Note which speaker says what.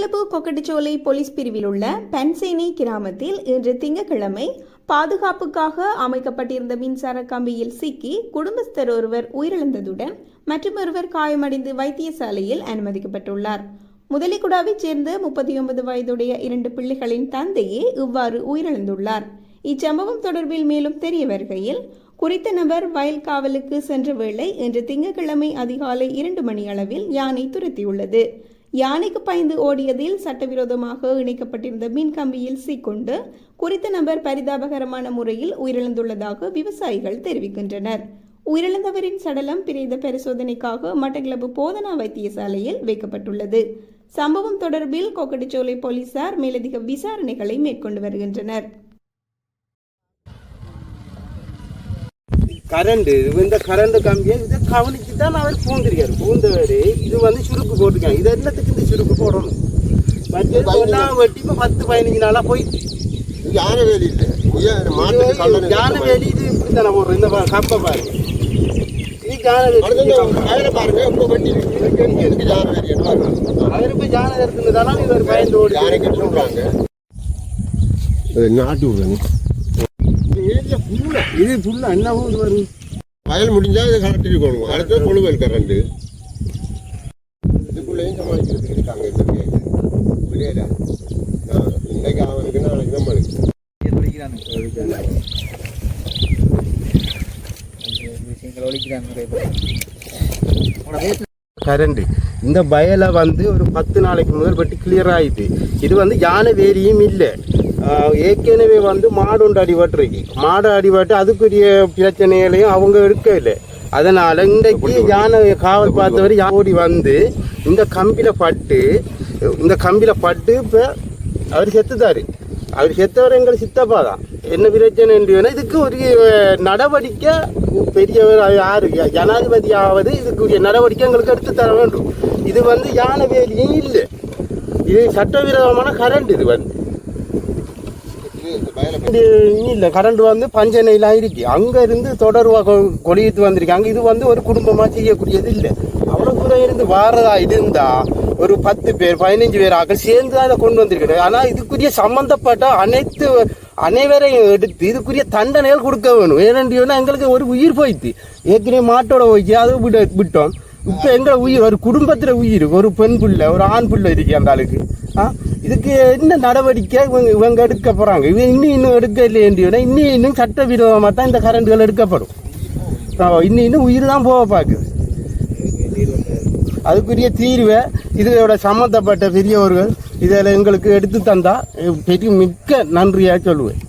Speaker 1: Batticaloa Kokkadicholai police பிரிவில் உள்ள பென்சேனி கிராமத்தில் இன்று திங்கட்கிழமை பாதுகாப்புக்காக அமைக்கப்பட்டிருந்த மின்சார கம்பியில் சிக்கி குடும்பஸ்தர் ஒருவர் உயிரிழந்ததுடன் மற்றொருவர் காயமடைந்து வைத்தியசாலையில் அனுமதிக்கப்பட்டுள்ளார். முதலிக்குடாவைச் சேர்ந்த முப்பத்தி ஒன்பது வயதுடைய இரண்டு பிள்ளைகளின் தந்தையே இவ்வாறு உயிரிழந்துள்ளார். இச்சம்பவம் தொடர்பில் மேலும் தெரிய வருகையில் குறித்த நபர் வயல் காவலுக்கு சென்ற வேளை இன்று திங்கட்கிழமை அதிகாலை இரண்டு மணி அளவில் யானை துரத்தியுள்ளது. யானைக்கு பயந்து ஓடியதில் சட்டவிரோதமாக இணைக்கப்பட்டிருந்த மின் கம்பியில் சீக்கொண்டு குறித்த நபர் பரிதாபகரமான முறையில் உயிரிழந்துள்ளதாக விவசாயிகள் தெரிவிக்கின்றனர். உயிரிழந்தவரின் சடலம் பிரேத பரிசோதனைக்காக மட்டக்களப்பு போதனா வைத்தியசாலையில் வைக்கப்பட்டுள்ளது. சம்பவம் தொடர்பில் கொக்கட்டிச்சோலை போலீசார் மேலதிக விசாரணைகளை மேற்கொண்டு வருகின்றனர்.
Speaker 2: கரண்ட் இந்த கரண்ட் கம்பியை இதை கவனிச்சு தான் அவர் பூந்திருக்காரு பூந்தவர் இது வந்து சுருக்கு போட்டிருக்காங்க. இது என்னத்துக்கு இந்த சுருக்கு போடணும்? சொன்னா வெட்டி இப்போ பத்து பதினஞ்சு நாளா போயிட்டு.
Speaker 3: யானை வேலி இல்லை
Speaker 2: ஜான வேலி இது இப்படி தானே போடுறோம் இந்த பா- கம்பை பாரு. இது ஜான
Speaker 3: அடுத்தது
Speaker 2: வேலி
Speaker 3: வயலை பாருங்க இப்போ வெட்டி. இருக்கு. எதுக்கு யானை வேலி
Speaker 2: அவர் இப்போ ஜான இருக்குதுதானா இவர் பயந்து ஓடி
Speaker 3: யானைக்கு சொல்றாங்க. நாட்டு விடுறாங்க
Speaker 2: இது புல்லு என்ன ஊர் வரும்
Speaker 3: வயல் முடிஞ்சா இது கரெக்ட் இருக்கணும் அடுத்தது கொழுவல் கரண்ட் இதுக்குள்ளேயும் சமாளிக்கிறதுக்கு இருக்காங்க இதற்கு புரியுதா இன்னைக்கு அவனுக்கு நாளைக்கு நம்மளுக்கு
Speaker 2: கரண்ட் இந்த வயலை வந்து ஒரு பத்து நாளைக்கு முதல் பட்டி கிளியர் ஆயிட்டு. இது வந்து யானை வேலியும் இல்லை. ஏற்கனவே வந்து மாடு ஒன்று அடிபட்டுருக்கு. மாடு அடிபட்டு அதுக்குரிய பிரச்சனைகளையும் அவங்க எடுக்கவில்லை அதனால இன்றைக்கு யானை காவல் பார்த்தவர் யா- ஓடி வந்து இந்த கம்பியில பட்டு இந்த கம்பியில பட்டு இப்போ அவர் செத்துட்டாரு. அவர் செத்தவர் எங்கள் சித்தப்பா தான். என்ன பிரச்சனை என்று இதுக்கு ஒரு நடவடிக்கை பெரியவர் யாரு? ஜனாதிபதியாவது இதுக்குரிய நடவடிக்கை எங்களுக்கு எடுத்து தர வேண்டும். இது வந்து யானை வேலியும் இல்லை. இது சட்டவிரோதமான கரண்ட் இது வந்து. இல்லை கரண்ட் வந்து பஞ்சனையில் இருக்கு அங்கேருந்து தொடர்வா கொ- கொடியிட்டு வந்திருக்காங்க இது வந்து ஒரு குடும்பமாக செய்யக்கூடியது இல்லை. அவ்வளோ தூரம் இருந்து வாரதா இருந்தால் ஒரு பத்து பேர் பதினஞ்சு பேர் ஆக்கள் சேர்ந்து தான் இதை கொண்டு வந்திருக்கிறது ஆனால் இதுக்குரிய சம்பந்தப்பட்ட அனைத்து அனைவரையும் எடுத்து இதுக்குரிய தண்டனைகள் கொடுக்க வேணும். ஏனென்றா எங்களுக்கு ஒரு உயிர் போயிடுச்சு ஏற்கனவே மாட்டோட போயிடுச்சு அது விட விட்டோம். இப்போ எங்களை உயிர் ஒரு குடும்பத்தில் உயிர் ஒரு பெண் பிள்ளை ஒரு ஆண் பிள்ளை இருக்கு அந்த ஆளுக்கு. ஆ? இதுக்கு என்ன நடவடிக்கை இவங்க இவங்க எடுக்க போகிறாங்க இவங்க இன்னும் இன்னும் எடுக்க இல்லையா இன்னும் இன்னும் சட்டவிரோதமாக தான் இந்த கரண்ட்கள் எடுக்கப்படும். இன்னும் இன்னும் உயிர் தான் போக பார்க்குது. அதுக்குரிய தீர்வை இதோட சம்மந்தப்பட்ட பெரியவர்கள் இதில் எங்களுக்கு எடுத்து தந்தால் பெரிய மிக்க நன்றியாக சொல்லுவேன்.